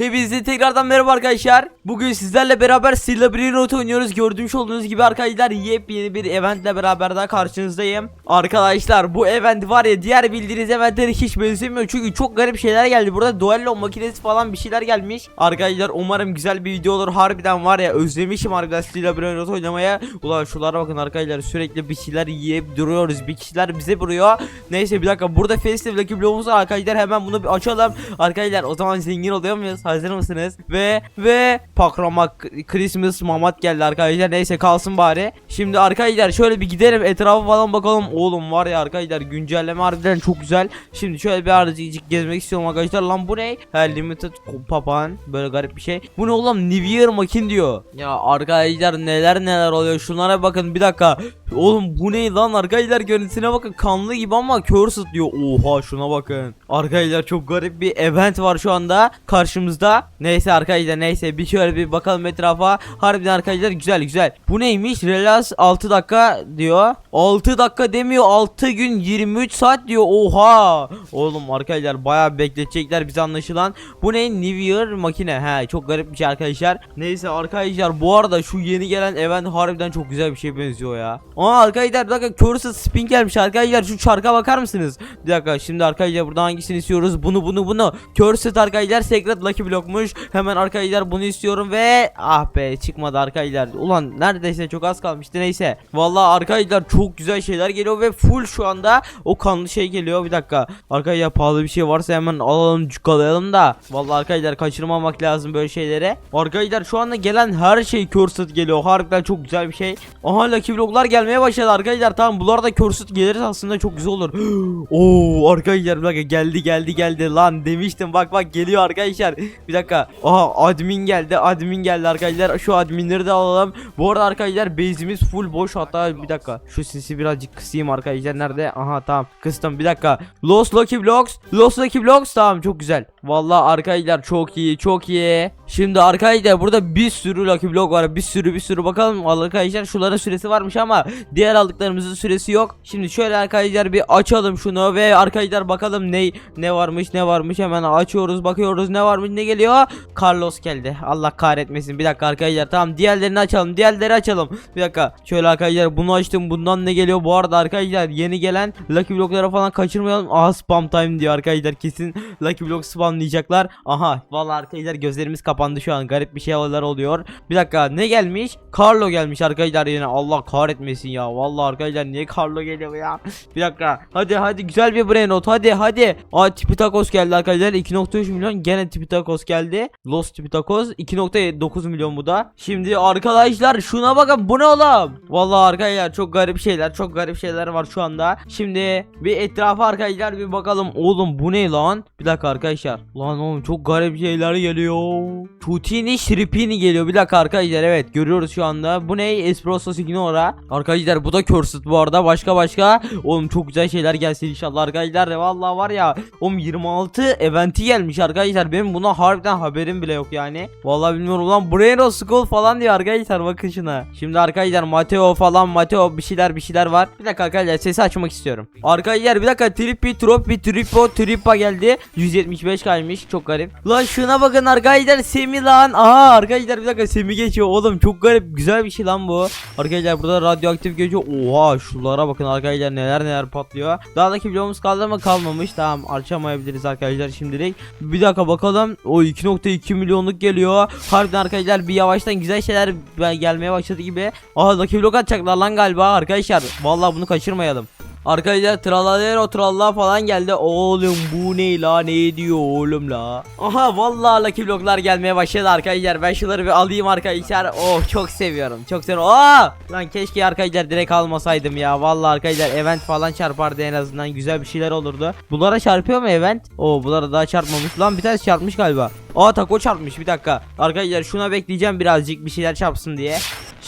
Hepinize tekrardan merhaba arkadaşlar. Bugün sizlerle beraber Silla Brainrot oynuyoruz. Gördüğünüz olduğunuz gibi arkadaşlar yepyeni bir eventle beraber daha karşınızdayım. Arkadaşlar bu event var ya diğer bildiğiniz eventlere hiç benzemiyor. Çünkü çok garip şeyler geldi. Burada duello makinesi falan bir şeyler gelmiş. Arkadaşlar umarım güzel bir video olur. Harbiden var ya özlemişim harbiden Silla Brainrot oynamaya. Ulan şulara bakın arkadaşlar sürekli bir şeyler yiyip duruyoruz. Bir kişiler bize vuruyor. Neyse bir dakika burada Festival'daki bloğumuz var arkadaşlar. Hemen bunu bir açalım. Arkadaşlar o zaman zengin oluyor muyuz? Hazır mısınız? Ve ve pakramak Christmas mamat geldi arkadaşlar. Neyse kalsın bari. Şimdi arkadaşlar şöyle bir gidelim etrafa falan bakalım. Oğlum var ya arkadaşlar güncelleme harbiden çok güzel. Şimdi şöyle bir aracıcık gezmek istiyorum arkadaşlar. Lan bu ne? Ha limited papağan. Böyle garip bir şey. Bu ne oğlum? New Year makin diyor. Ya arkadaşlar neler neler oluyor. Şunlara bakın bir dakika. Oğlum bu ne lan arkadaşlar görüntüsüne bakın kanlı gibi ama cursed diyor. Oha şuna bakın. Arkadaşlar çok garip bir event var şu anda karşımızda. Neyse arkadaşlar neyse bir şöyle bir bakalım etrafa. Harbiden arkadaşlar güzel güzel. Bu neymiş? Relax 6 dakika diyor. 6 dakika demiyor 6 gün 23 saat diyor. Oha. Oğlum arkadaşlar bayağı bekletecekler bizi anlaşılan. Bu ne? New Year makine. He çok garip bir şey arkadaşlar. Neyse arkadaşlar bu arada şu yeni gelen event harbiden çok güzel bir şey benziyor ya. Aa arkadaşlar bir dakika Cursed Spin gelmiş arkadaşlar şu çarka bakar mısınız? Bir dakika şimdi arkadaşlar burada hangisini istiyoruz? Bunu bunu bunu. Cursed arkadaşlar Secret Lucky Block'muş. Hemen arkadaşlar bunu istiyorum ve ah be çıkmadı arkadaşlar. Ulan neredeyse çok az kalmıştı neyse. Vallahi arkadaşlar çok güzel şeyler geliyor ve full şu anda o kanlı şey geliyor. Bir dakika. Arkadaşlar pahalı bir şey varsa hemen alalım cukalayalım da. Vallahi arkadaşlar kaçırmamak lazım böyle şeylere. Arkadaşlar şu anda gelen her şey Cursed geliyor. Harbiden çok güzel bir şey. Aha Lucky Block'lar gelmeye başladı arkadaşlar. Tamam bunlar da Cursed gelir aslında çok güzel olur. Oo arkadaşlar bir geldi geldi geldi lan demiştim. Bak bak geliyor arkadaşlar. Bir dakika. Aha admin geldi. Admin geldi arkadaşlar. Şu adminleri de alalım. Bu arada arkadaşlar base'imiz full boş. Hatta bir dakika. Şu sesi birazcık kısayım arkadaşlar. Nerede? Aha tamam. Kıstım. Bir dakika. Lost Lucky Blocks. Lost Lucky Blocks. Tamam çok güzel. Vallahi arkadaşlar çok iyi. Çok iyi. Şimdi arkadaşlar burada bir sürü Lucky Block var. Bir sürü bir sürü bakalım. Arkadaşlar şuların süresi varmış ama diğer aldıklarımızın süresi yok. Şimdi şöyle arkadaşlar bir açalım şunu ve arkadaşlar bakalım ne ne varmış ne varmış hemen açıyoruz bakıyoruz ne varmış ne geliyor. Carlos geldi. Allah kahretmesin. Bir dakika arkadaşlar tamam diğerlerini açalım. Diğerleri açalım. Bir dakika. Şöyle arkadaşlar bunu açtım. Bundan ne geliyor? Bu arada arkadaşlar yeni gelen Lucky Block'lara falan kaçırmayalım. Aha spam time diyor arkadaşlar. Kesin Lucky Block spamlayacaklar. Aha vallahi arkadaşlar gözlerimiz kapandı şu an. Garip bir şeyler oluyor. Bir dakika ne gelmiş? Carlo gelmiş arkadaşlar yine. Allah kahretmesin ya. Vallahi arkadaşlar niye Carlo geliyor ya? Bir dakika. Hadi hadi güzel bir brain not. Hadi hadi. Aa Tipitakos geldi arkadaşlar. 2.3 milyon. Gene Tipitakos geldi. Lost Tipitakos 2.9 milyon bu da. Şimdi arkadaşlar şuna bakın. Bu ne oğlum? Vallahi arkadaşlar çok garip şeyler. Çok garip şeyler var şu anda. Şimdi bir etrafa arkadaşlar bir bakalım. Oğlum bu ne lan? Bir dakika arkadaşlar. Lan oğlum çok garip şeyler geliyor. Tutini Şiripini geliyor. Bir dakika arkadaşlar evet görüyoruz şu anda. Bu ne? Espresso Signora. Arkadaşlar bu da Cursed bu arada. Başka başka. Oğlum çok güzel şeyler gelsin inşallah arkadaşlar. Vallahi var ya. Oğlum 26 eventi gelmiş arkadaşlar. Benim buna harbiden haberim bile yok yani. Vallahi bilmiyorum lan. Braino School falan diyor arkadaşlar. Bakın şuna. Şimdi arkadaşlar Mateo falan Mateo bir şeyler bir şeyler var. Bir dakika arkadaşlar sesi açmak istiyorum. Arkadaşlar bir dakika Trippy Tropi Tripo Tripa geldi. 175 kaymış. Çok garip. Lan şuna bakın arkadaşlar Semi lan. Aha arkadaşlar bir dakika Semi geçiyor. Oğlum çok garip. Güzel bir şey lan bu. Arkadaşlar burada radyoaktif geçiyor. Oha şunlara bakın arkadaşlar neler neler patlıyor. Dağdaki bloğumuz kaldı mı kalmamış. Tamam açamayabiliriz arkadaşlar şimdilik. Bir dakika bakalım. O 2.2 milyonluk geliyor. Harbiden arkadaşlar bir yavaştan güzel şeyler gelmeye başladı gibi. Aha Lucky Block atacaklar lan galiba arkadaşlar. Vallahi bunu kaçırmayalım. Arkadaşlar tralalero tralla falan geldi. Oğlum bu ne la ne diyor oğlum la. Aha vallahi Lucky Block'lar gelmeye başladı arkadaşlar. Ben şunları bir alayım arkadaşlar. Oh çok seviyorum. Çok seviyorum. Aa! Lan keşke arkadaşlar direkt almasaydım ya. Vallahi arkadaşlar event falan çarpardı en azından. Güzel bir şeyler olurdu. Bunlara çarpıyor mu event? Oo bunlara daha çarpmamış. Lan bir tanesi çarpmış galiba. Aa taco çarpmış bir dakika. Arkadaşlar şuna bekleyeceğim birazcık bir şeyler çarpsın diye.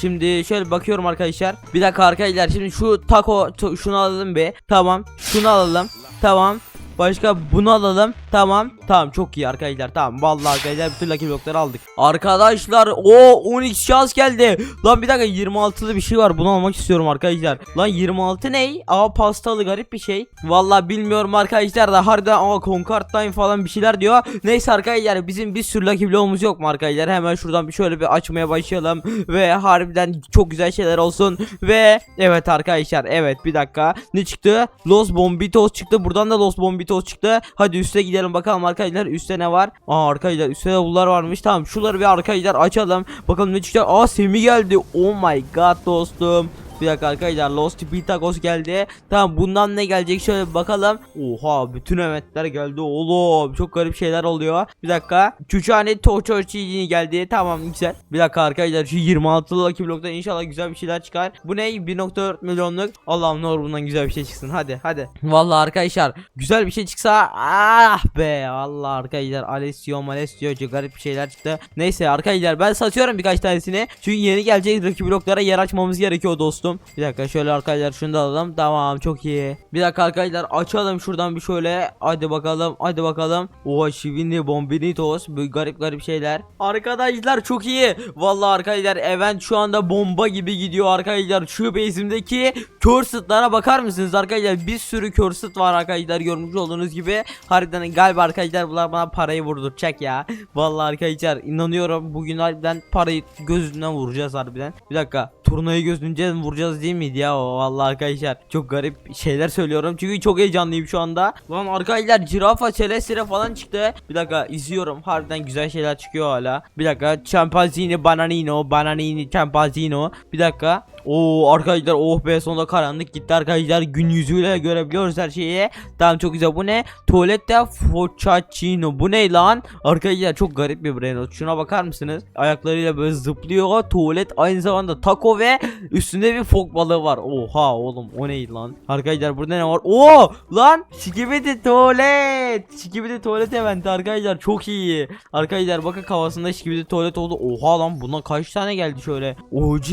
Şimdi şöyle bakıyorum arkadaşlar. Bir dakika arkadaşlar şimdi şu taco şunu alalım be. Tamam. Şunu alalım. Tamam. Başka bunu alalım. Tamam. Tamam çok iyi arkadaşlar. Tamam vallahi arkadaşlar bütün lucky blokları aldık. Arkadaşlar o 12 şans geldi. Lan bir dakika 26'lı bir şey var. Bunu almak istiyorum arkadaşlar. Lan 26 ne? Aa pastalı garip bir şey. Vallahi bilmiyorum arkadaşlar da harbiden aa Concord falan bir şeyler diyor. Neyse arkadaşlar bizim bir sürü lucky bloğumuz yok mu arkadaşlar? Hemen şuradan bir şöyle bir açmaya başlayalım. Ve harbiden çok güzel şeyler olsun. Ve evet arkadaşlar evet bir dakika. Ne çıktı? Los Bombitos çıktı. Buradan da Los Bombitos çıktı. Hadi üste gidelim bakalım arkadaşlar. Üste ne var? Aa arkadaşlar üstte de bunlar varmış. Tamam şuları bir arkadaşlar açalım. Bakalım ne çıkacak. Aa Semi geldi. Oh my god dostum. Bir dakika arkadaşlar Lost Pitagos geldi. Tamam bundan ne gelecek şöyle bir bakalım. Oha bütün evetler geldi oğlum. Çok garip şeyler oluyor. Bir dakika. Çuçhane Toçoçi geldi. Tamam güzel. Bir dakika arkadaşlar şu 26 Lucky Block'ta inşallah güzel bir şeyler çıkar. Bu ne? 1.4 milyonluk. Allah'ım ne olur bundan güzel bir şey çıksın. Hadi hadi. Vallahi arkadaşlar güzel bir şey çıksa ah be. Vallahi arkadaşlar Alessio Malessio çok garip bir şeyler çıktı. Neyse arkadaşlar ben satıyorum birkaç tanesini. Çünkü yeni gelecek Lucky Block'lara yer açmamız gerekiyor dostum. Bir dakika şöyle arkadaşlar şunu da alalım. Tamam çok iyi. Bir dakika arkadaşlar açalım şuradan bir şöyle. Hadi bakalım. Hadi bakalım. Oha Şivini Bombinitos. Böyle garip garip şeyler. Arkadaşlar çok iyi. Vallahi arkadaşlar event şu anda bomba gibi gidiyor arkadaşlar. Şu base'imdeki cursed'lara bakar mısınız arkadaşlar? Bir sürü cursed var arkadaşlar görmüş olduğunuz gibi. Harbiden galiba arkadaşlar bunlar bana parayı vurduracak ya. Vallahi arkadaşlar inanıyorum bugün harbiden parayı gözünden vuracağız harbiden. Bir dakika turnayı gözünden vuracağız değil miydi ya o vallahi arkadaşlar. Çok garip şeyler söylüyorum çünkü çok heyecanlıyım şu anda. Lan arkadaşlar cirafa celestire falan çıktı. Bir dakika izliyorum harbiden güzel şeyler çıkıyor hala. Bir dakika Champazini Bananino Bananini Champazino. Bir dakika. Oo arkadaşlar oh be sonunda karanlık gitti arkadaşlar gün yüzüyle görebiliyoruz her şeyi. Tamam çok güzel bu ne? Tuvalette Focacino bu ne lan? Arkadaşlar çok garip bir brand şuna bakar mısınız? Ayaklarıyla böyle zıplıyor tuvalet aynı zamanda taco ve üstünde bir fok balığı var. Oha oğlum o ne lan? Arkadaşlar burada ne var? Oo lan Şikibidi tuvalet. Şikibidi tuvalet eventi arkadaşlar çok iyi. Arkadaşlar bakın kafasında Şikibidi tuvalet oldu. Oha lan buna kaç tane geldi şöyle? OG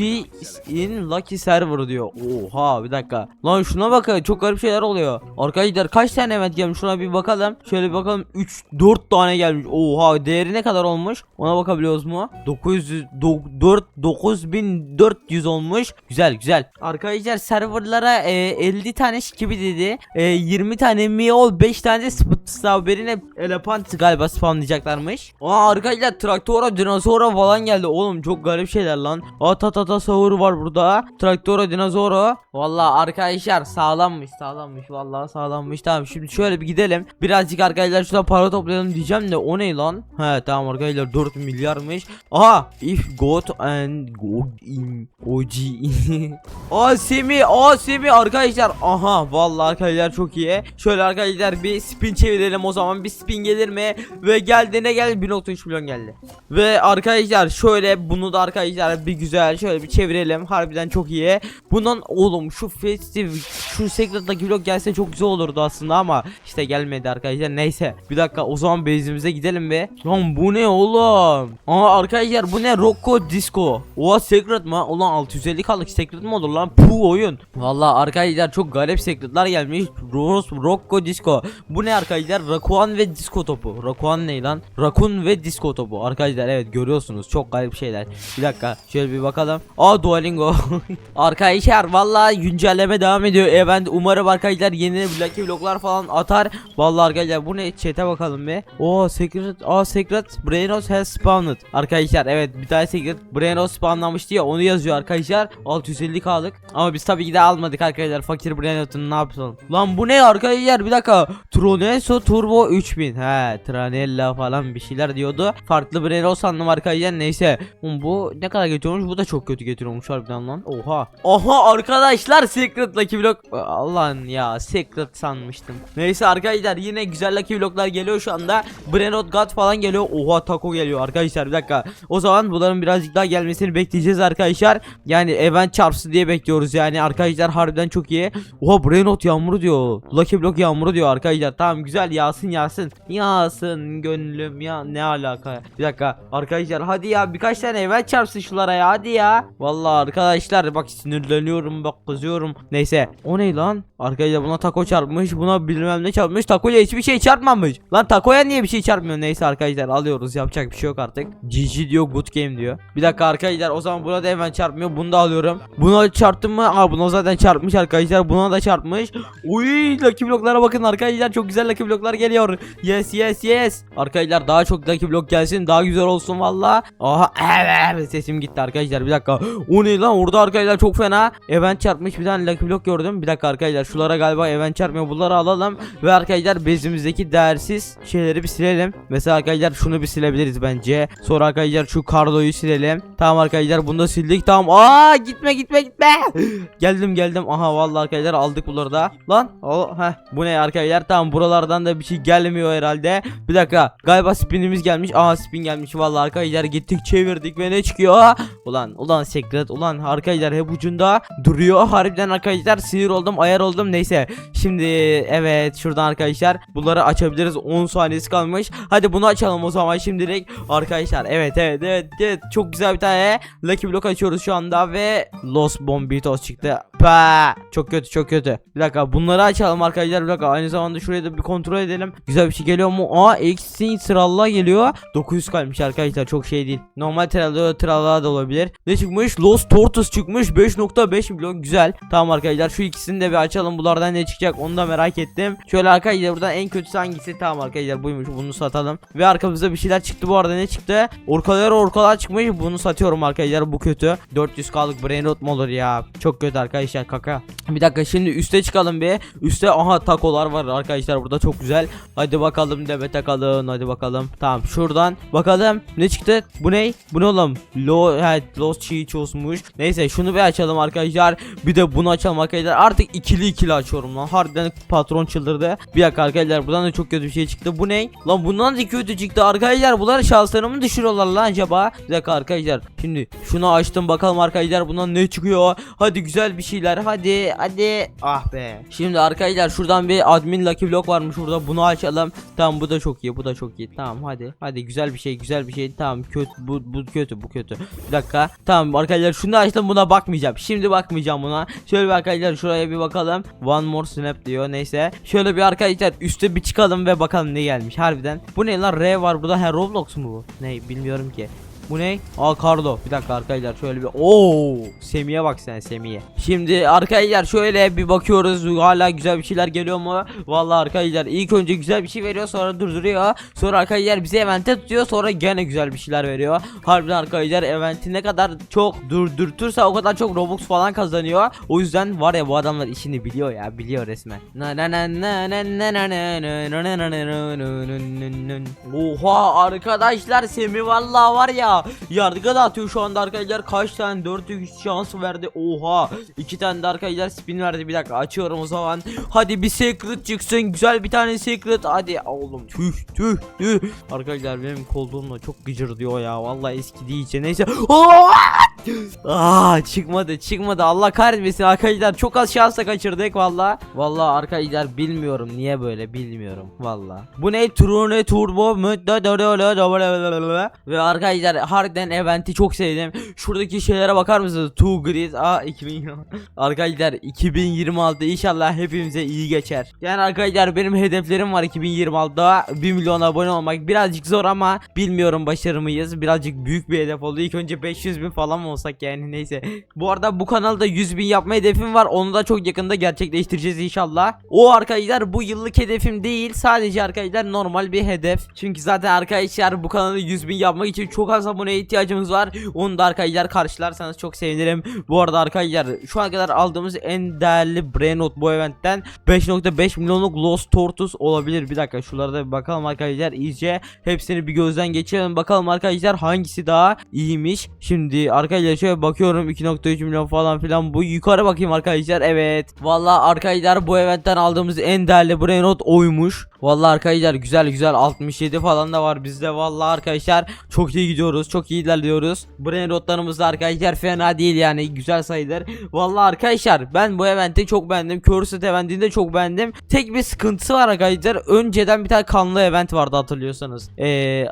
in Lucky Server diyor. Oha bir dakika. Lan şuna bakın çok garip şeyler oluyor. Arkadaşlar kaç tane event gelmiş şuna bir bakalım. Şöyle bir bakalım 3 4 tane gelmiş. Oha değeri ne kadar olmuş? Ona bakabiliyoruz mu? 900 do- 4 9400 olmuş. Güzel güzel. Arkadaşlar serverlara e, 50 tane şikibi dedi. E, 20 tane miol 5 tane de sp- strawberry elepant galiba spamlayacaklarmış. Aa arkadaşlar traktora dinozora falan geldi. Oğlum çok garip şeyler lan. Aa tatata sahur var burada. Traktora dinozoro. Vallahi arkadaşlar sağlammış sağlammış. Vallahi sağlammış. Tamam şimdi şöyle bir gidelim. Birazcık arkadaşlar şuradan para toplayalım diyeceğim de o ne lan? He tamam arkadaşlar 4 milyarmış. Aha if got and go in OG Aa Semi aa Semi arkadaşlar aha vallahi arkadaşlar çok iyi şöyle arkadaşlar bir spin çevirelim o zaman bir spin gelir mi ve geldi ne geldi 1.3 milyon geldi ve arkadaşlar şöyle bunu da arkadaşlar bir güzel şöyle bir çevirelim harbiden çok iyi. Bundan oğlum şu festive şu secret'daki vlog gelse çok güzel olurdu aslında ama işte gelmedi arkadaşlar. Neyse bir dakika o zaman base'imize gidelim be. Lan bu ne oğlum? Aa arkadaşlar bu ne? Rocco Disco. Oha secret mı? Ulan 650 kaldık. Secret mi olur lan? Bu oyun. Vallahi arkadaşlar çok garip secretlar gelmiş. Rose Rocco Disco. Bu ne arkadaşlar? Rakuan ve disco topu. Rakuan ne lan? Rakun ve disco topu. Arkadaşlar evet görüyorsunuz. Çok garip şeyler. Bir dakika şöyle bir bakalım. Aa Duolingo arkadaşlar vallahi güncelleme devam ediyor. Event umarım arkadaşlar yeni Lucky vloglar falan atar. Vallahi arkadaşlar bu ne? Chat'e bakalım be. Oo secret aa secret Brainos has spawned. Arkadaşlar evet bir tane secret Brainos spawnlamıştı ya onu yazıyor arkadaşlar. 650 kaldık ama biz tabii ki de almadık arkadaşlar. Fakir Brainos'un ne yapalım lan bu ne arkadaşlar? Bir dakika. Troneso Turbo 3000 he Tranella falan bir şeyler diyordu. Farklı Brainos sandım arkadaşlar. Neyse. Bu ne kadar getiriyormuş bu da çok kötü getiriyormuş harbiden lan oha. Oha arkadaşlar secret Lucky Vlog. Allah'ın ya secret sanmıştım. Neyse arkadaşlar yine güzel Lucky Vloglar geliyor şu anda. Brenot God falan geliyor. Oha taco geliyor arkadaşlar bir dakika. O zaman bunların birazcık daha gelmesini bekleyeceğiz arkadaşlar. Yani event çarpsın diye bekliyoruz yani. Arkadaşlar harbiden çok iyi. Oha Brenot yağmuru diyor. Lucky Vlog yağmuru diyor arkadaşlar. Tamam güzel. Yağsın yağsın Yağsın gönlüm ya ne alaka? Bir dakika. Arkadaşlar hadi ya birkaç tane event çarpsın şulara ya hadi ya. Vallahi arkadaşlar arkadaşlar bak sinirleniyorum bak kızıyorum. Neyse o ne lan? Arkadaşlar buna taco çarpmış buna bilmem ne çarpmış. Takoya hiçbir şey çarpmamış. Lan takoya niye bir şey çarpmıyor? Neyse arkadaşlar alıyoruz yapacak bir şey yok artık. GG diyor good game diyor. Bir dakika arkadaşlar o zaman buna da hemen çarpmıyor. Bunu da alıyorum. Buna çarptım mı? Aa buna zaten çarpmış arkadaşlar. Buna da çarpmış. Uy Lucky bloklara bakın arkadaşlar. Çok güzel Lucky bloklar geliyor. Yes yes yes. Arkadaşlar daha çok Lucky blok gelsin. Daha güzel olsun valla. Aha evet sesim gitti arkadaşlar. Bir dakika. O ne lan orada arkadaşlar çok fena. Event çarpmış bir tane Lucky blok gördüm. Bir dakika arkadaşlar şulara galiba event çarpmıyor. Bunları alalım. Ve arkadaşlar bezimizdeki değersiz şeyleri bir silelim. Mesela arkadaşlar şunu bir silebiliriz bence. Sonra arkadaşlar şu Carlo'yu silelim. Tamam arkadaşlar bunu da sildik. Tamam. Aa gitme gitme gitme. geldim geldim. Aha vallahi arkadaşlar aldık bunları da. Lan. O heh. Bu ne arkadaşlar? Tamam buralardan da bir şey gelmiyor herhalde. Bir dakika. Galiba spinimiz gelmiş. Aha spin gelmiş. Vallahi arkadaşlar gittik çevirdik ve ne çıkıyor? Ulan ulan secret ulan arkadaşlar hep ucunda duruyor. Harbiden arkadaşlar sinir oldum ayar oldum. Neyse. Şimdi evet şuradan arkadaşlar bunları açabiliriz. 10 saniyesi kalmış. Hadi bunu açalım o zaman şimdilik. Arkadaşlar evet evet evet, evet. çok güzel bir tane Lucky Block açıyoruz şu anda ve Los Bombitos çıktı. Pa! Çok kötü çok kötü. Bir dakika bunları açalım arkadaşlar. Bir dakika aynı zamanda şuraya da bir kontrol edelim. Güzel bir şey geliyor mu? Aa eksi tralla geliyor. 900 kalmış arkadaşlar çok şey değil. Normal tralla tralla da olabilir. Ne çıkmış? Los Tortoise çıkmış. 5.5 milyon güzel. Tamam arkadaşlar şu ikisini de bir açalım. Bunlardan ne çıkacak onu da merak ettim. Şöyle arkadaşlar buradan en kötüsü hangisi? Tamam arkadaşlar buymuş. Bunu satalım. Ve arkamızda bir şeyler çıktı bu arada ne çıktı? Orkalar orkalar çıkmış. Bunu satıyorum arkadaşlar bu kötü. 400k'lık brain rot mu olur ya? Çok kötü arkadaşlar kaka. Bir dakika şimdi üste çıkalım bir. Üste aha takolar var arkadaşlar burada çok güzel. Hadi bakalım deme takalım. Hadi bakalım. Tamam şuradan bakalım ne çıktı? Bu ne? Bu ne oğlum? Lo evet Los Cheechos'muş. Neyse şunu bir açalım arkadaşlar. Bir de bunu açalım arkadaşlar. Artık ikili ikili açıyorum lan. Harbiden patron çıldırdı. Bir dakika arkadaşlar buradan da çok kötü bir şey çıktı. Bu ne? Lan bundan da kötü çıktı arkadaşlar. Bunlar şanslarını mı düşürüyorlar lan acaba? Bir dakika arkadaşlar. Şimdi şunu açtım bakalım arkadaşlar bundan ne çıkıyor? Hadi güzel bir şeyler. Hadi hadi. Ah be. Şimdi arkadaşlar şuradan bir admin lucky block varmış burada. Bunu açalım. Tamam bu da çok iyi. Bu da çok iyi. Tamam hadi. Hadi güzel bir şey güzel bir şey. Tamam kötü bu bu kötü bu kötü. Bir dakika. Tamam arkadaşlar şunu açtım buna bakmayacağım. Şimdi bakmayacağım buna. Şöyle bir arkadaşlar şuraya bir bakalım. One more snap diyor. Neyse. Şöyle bir arkadaşlar üste bir çıkalım ve bakalım ne gelmiş. Harbiden. Bu ne lan? R var burada. Ha Roblox mu bu? Ne bilmiyorum ki. Bu ne? Aa Carlo. Bir dakika arkadaşlar şöyle bir. Oo! Semiye bak sen Semiye. Şimdi arkadaşlar şöyle bir bakıyoruz. Hala güzel bir şeyler geliyor mu? Vallahi arkadaşlar ilk önce güzel bir şey veriyor sonra durduruyor. Sonra arkadaşlar bizi evente tutuyor. Sonra gene güzel bir şeyler veriyor. Harbiden arkadaşlar eventi ne kadar çok durdurtursa o kadar çok Robux falan kazanıyor. O yüzden var ya bu adamlar işini biliyor ya. Biliyor resmen. Oha arkadaşlar Semi vallahi var ya yargı da atıyor şu anda arkadaşlar kaç tane 400 şans verdi oha iki tane de arkadaşlar spin verdi bir dakika açıyorum o zaman hadi bir secret çıksın güzel bir tane secret hadi oğlum tüh tüh tüh arkadaşlar benim koltuğumla çok gıcır diyor ya vallahi eski iyice neyse Aa! Aa çıkmadı çıkmadı Allah kahretmesin arkadaşlar çok az şansla kaçırdık valla Valla arkadaşlar bilmiyorum niye böyle bilmiyorum valla Bu ne Trune Turbo Ve arkadaşlar harbiden eventi çok sevdim. Şuradaki şeylere bakar mısınız? Two Grid Aa 2020 Arkadaşlar 2026 inşallah hepimize iyi geçer. Yani arkadaşlar benim hedeflerim var 2026'da 1 milyon abone olmak birazcık zor ama bilmiyorum başarır mıyız birazcık büyük bir hedef oldu. İlk önce 500 bin falan mı olsak yani neyse. Bu arada bu kanalda 100 bin yapma hedefim var. Onu da çok yakında gerçekleştireceğiz inşallah. O arkadaşlar bu yıllık hedefim değil. Sadece arkadaşlar normal bir hedef. Çünkü zaten arkadaşlar bu kanalı 100 bin yapmak için çok az aboneye ihtiyacımız var. Onu da arkadaşlar karşılarsanız çok sevinirim. Bu arada arkadaşlar şu ana kadar aldığımız en değerli Brainrot bu eventten 5.5 milyonluk Lost Tortoise olabilir. Bir dakika şuralara da bir bakalım arkadaşlar. İyice Hepsini bir gözden geçirelim. Bakalım arkadaşlar hangisi daha iyiymiş. Şimdi arkadaşlar şöyle bakıyorum 2.3 milyon falan filan. Bu yukarı bakayım arkadaşlar. Evet. Vallahi arkadaşlar bu eventten aldığımız en değerli Brainrot oymuş. Vallahi arkadaşlar güzel güzel 67 falan da var bizde. Vallahi arkadaşlar çok iyi gidiyoruz çok iyi ilerliyoruz. Brainrotlarımız da arkadaşlar fena değil yani. Güzel sayılır. Vallahi arkadaşlar ben bu eventi çok beğendim. Cursed eventini de çok beğendim. Tek bir sıkıntısı var arkadaşlar. Önceden bir tane kanlı event vardı hatırlıyorsanız. Eee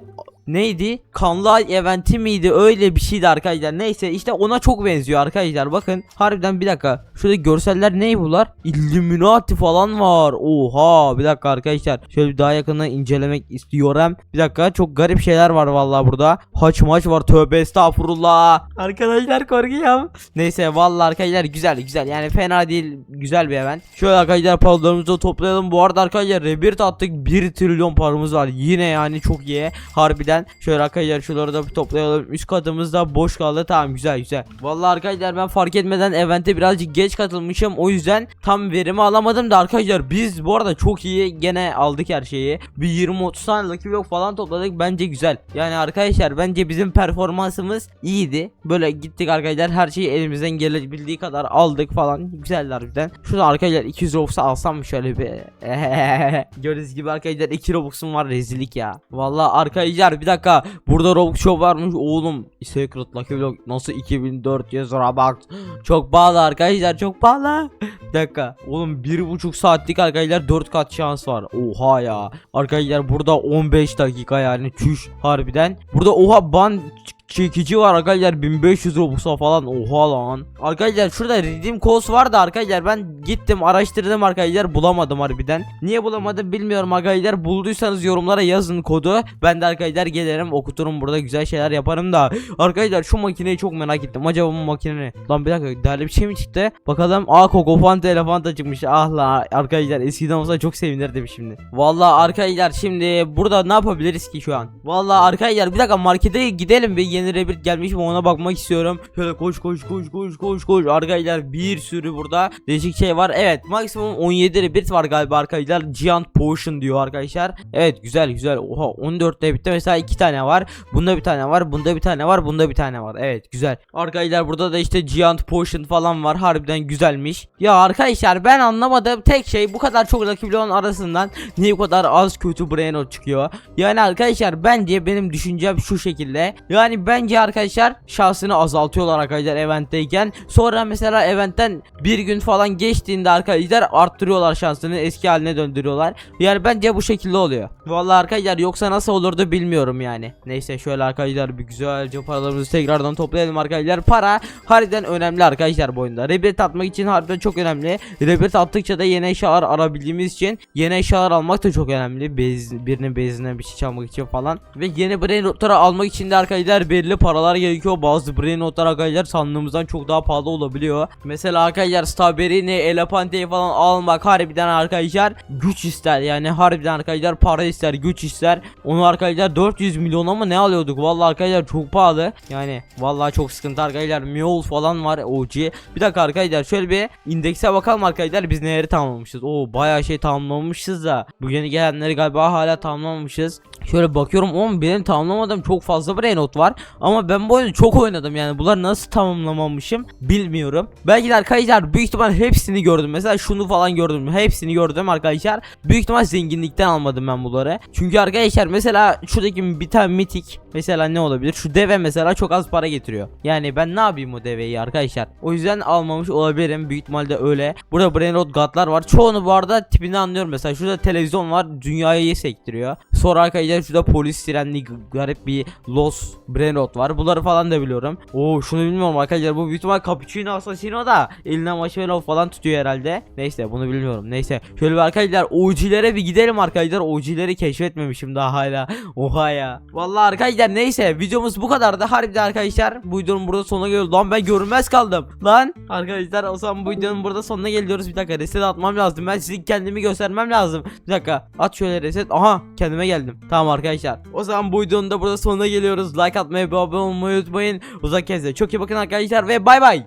neydi? Kanlı ay eventi miydi? Öyle bir şeydi arkadaşlar. Neyse işte ona çok benziyor arkadaşlar. Bakın harbiden bir dakika. Şurada görseller ne bunlar? Illuminati falan var. Oha bir dakika arkadaşlar. Şöyle bir daha yakından incelemek istiyorum. Bir dakika çok garip şeyler var vallahi burada. Haç maç var. Tövbe estağfurullah. Arkadaşlar korkuyorum. Neyse vallahi arkadaşlar güzel güzel. Yani fena değil. Güzel bir event. Şöyle arkadaşlar paralarımızı toplayalım. Bu arada arkadaşlar rebirth attık. 1 trilyon paramız var. Yine yani çok iyi. Harbiden. Şöyle arkadaşlar şunları da bir toplayalım. Üst katımız da boş kaldı. Tamam güzel güzel. Vallahi arkadaşlar ben fark etmeden evente birazcık geç katılmışım. O yüzden tam verimi alamadım da arkadaşlar biz bu arada çok iyi gene aldık her şeyi. Bir 20-30 tane Lucky Block falan topladık. Bence güzel. Yani arkadaşlar bence bizim performansımız iyiydi. Böyle gittik arkadaşlar her şeyi elimizden gelebildiği kadar aldık falan. Güzeldi harbiden. Şurada arkadaşlar 200 Robux'u alsam şöyle bir. Gördüğünüz gibi arkadaşlar 2 Robux'um var rezillik ya. Vallahi arkadaşlar bir dakika. Burada Robux Show varmış oğlum. Secret Lucky Block nasıl 2400 Robux. Çok pahalı arkadaşlar çok pahalı. bir dakika. Oğlum bir buçuk saatlik arkadaşlar 4 kat şans var. Oha ya. Arkadaşlar burada 15 dakika yani çüş harbiden. Burada oha ban çekici var arkadaşlar 1500 Robux'a falan oha lan. Arkadaşlar şurada redeem cost var da arkadaşlar ben gittim araştırdım arkadaşlar bulamadım harbiden. Niye bulamadım bilmiyorum arkadaşlar bulduysanız yorumlara yazın kodu. Ben de arkadaşlar gelirim okuturum burada güzel şeyler yaparım da. Arkadaşlar şu makineyi çok merak ettim. Acaba bu makine ne? Lan bir dakika değerli bir şey mi çıktı? Bakalım. Aa Kokofanta Elefanta çıkmış. Ah la arkadaşlar eskiden olsa çok sevinirdim şimdi. Vallahi arkadaşlar şimdi burada ne yapabiliriz ki şu an? Vallahi arkadaşlar bir dakika markete gidelim bir yeni rebirth gelmiş mi ona bakmak istiyorum. Şöyle koş koş koş koş koş koş. Arkadaşlar bir sürü burada değişik şey var. Evet maksimum 17 rebirth var galiba arkadaşlar. Giant Potion diyor arkadaşlar. Evet güzel güzel. Oha 14 rebirth'te mesela 2 tane var. Bunda bir tane var. Bunda bir tane var. Bunda bir tane var. Evet güzel. Arkadaşlar burada da işte Giant Potion falan var. Harbiden güzelmiş. Ya arkadaşlar ben anlamadığım tek şey bu kadar çok Lucky Block'un arasından niye bu kadar az kötü Brainrot çıkıyor. Yani arkadaşlar bence benim düşüncem şu şekilde. Yani bence arkadaşlar şansını azaltıyorlar arkadaşlar eventteyken. Sonra mesela eventten bir gün falan geçtiğinde arkadaşlar arttırıyorlar şansını eski haline döndürüyorlar. Yani bence bu şekilde oluyor. Vallahi arkadaşlar yoksa nasıl olurdu bilmiyorum yani. Neyse şöyle arkadaşlar bir güzelce paralarımızı tekrardan toplayalım arkadaşlar. Para harbiden önemli arkadaşlar bu oyunda. Rebirth atmak için harbiden çok önemli. Rebirth attıkça da yeni eşyalar arabildiğimiz için yeni eşyalar almak da çok önemli. Bez, birinin bezine bir şey çalmak için falan. Ve yeni brain notları almak için de arkadaşlar belli paralar gerekiyor. Bazı brain notlar arkadaşlar sandığımızdan çok daha pahalı olabiliyor. Mesela arkadaşlar Strawberry'ni, Elefante'yi falan almak harbiden arkadaşlar güç ister. Yani harbiden arkadaşlar para ister, güç ister. Onu arkadaşlar 400 milyona mı ne alıyorduk? Vallahi arkadaşlar çok pahalı. Yani vallahi çok sıkıntı arkadaşlar. Mule falan var OG. Bir dakika arkadaşlar şöyle bir indekse bakalım arkadaşlar biz neleri tamamlamışız. Oo bayağı şey tamamlamışız da. Bu yeni gelenleri galiba hala tamamlamamışız. Şöyle bakıyorum oğlum benim tamamlamadığım çok fazla brain not var. Ama ben bu oyunu çok oynadım yani. Bunları nasıl tamamlamamışım bilmiyorum. Belki de arkadaşlar büyük ihtimal hepsini gördüm. Mesela şunu falan gördüm. Hepsini gördüm arkadaşlar. Büyük ihtimal zenginlikten almadım ben bunları. Çünkü arkadaşlar mesela şuradaki bir tane mitik mesela ne olabilir? Şu deve mesela çok az para getiriyor. Yani ben ne yapayım o deveyi arkadaşlar? O yüzden almamış olabilirim. Büyük ihtimalle öyle. Burada brain rot gatlar var. Çoğunu bu arada tipini anlıyorum. Mesela şurada televizyon var. Dünyayı sektiriyor. Sonra arkadaşlar şurada polis sirenli garip bir Los brain rot var. Bunları falan da biliyorum. Oo şunu bilmiyorum arkadaşlar. Bu büyük ihtimal Cappuccino Assassino da eline marshmallow falan tutuyor herhalde. Neyse bunu bilmiyorum. Neyse. Şöyle bir arkadaşlar OG'lere bir gidelim arkadaşlar. OG'leri keşfetmemişim daha hala. Oha ya. Vallahi arkadaşlar neyse videomuz bu kadardı. Harbiden arkadaşlar bu videonun burada sonuna geliyoruz. Lan ben görünmez kaldım. Lan arkadaşlar o zaman bu videonun burada sonuna geliyoruz. Bir dakika reset atmam lazım. Ben size kendimi göstermem lazım. Bir dakika at şöyle reset. Aha kendime geldim. Tamam arkadaşlar. O zaman bu videonun da burada sonuna geliyoruz. Like abone olmayı unutmayın. Uzak kezde. Çok iyi bakın arkadaşlar ve bay bay.